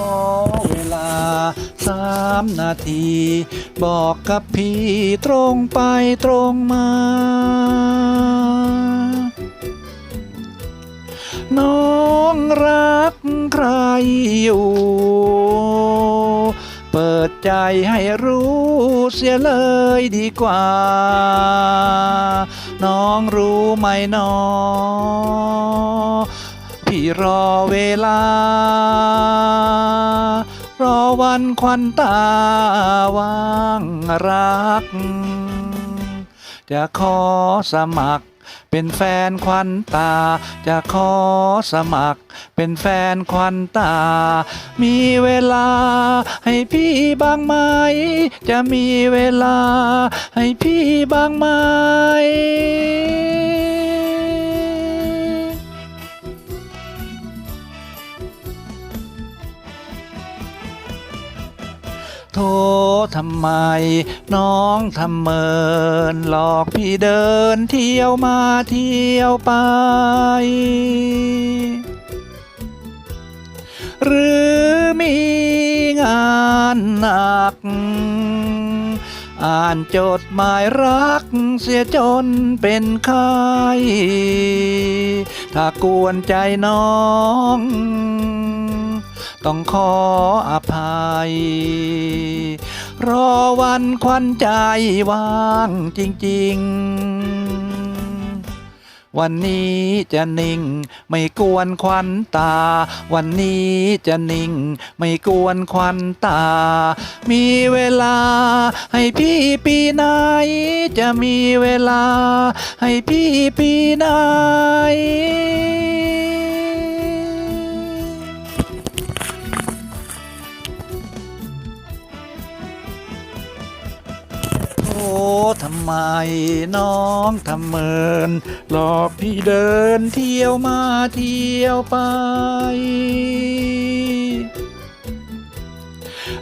อเวลาสามนาที บอกกับพี่ตรงไปตรงมา น้องรักใครอยู่ เปิดใจให้รู้เสียเลยดีกว่า น้องรู้ไหมน้อพี่รอเวลา รอวันควันตาวางรัก จะขอสมัครเป็นแฟนควันตา จะขอสมัคร เป็นแฟนควันตา มีเวลาให้พี่บ้างไหม จะมีเวลาให้พี่บ้างไหม โทรทำไม น้องทำเมิน หลอกพี่เดินเที่ยวมาเที่ยวไป หรือมีงานหนัก อ่านจดหมายรักเสียจนเป็นไข้ถ้ากวนใจน้อง ต้องขออภัย รอวันควันใจว่างจริง ๆ วันนี้จะนิ่ง ไม่กวนควันตา วันนี้จะนิ่ง ไม่กวนควันตา มีเวลา ให้พี่ปีไหน จะมีเวลา ให้พี่ปีไหน ทำไมน้องทำเมิน หลอกพี่เดินเที่ยวมาเที่ยวไป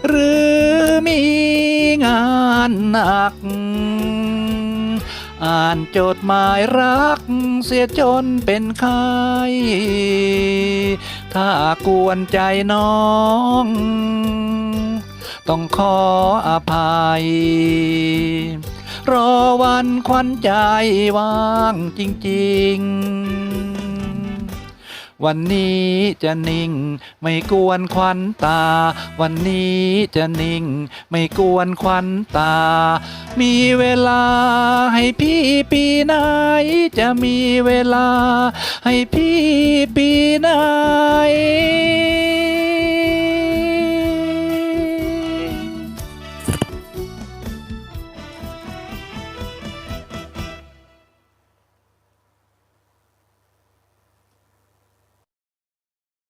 หรือมีงานหนัก อ่านจดหมายรักเสียจนเป็นไข้ถ้ากวนใจน้องต้องขออภัย รอวันควันใจว่างจริง ๆ วันนี้จะนิ่งไม่กวนควันตา วันนี้จะนิ่งไม่กวนควันตา มีเวลาให้พี่ปีไหน จะมีเวลาให้พี่ปีไหน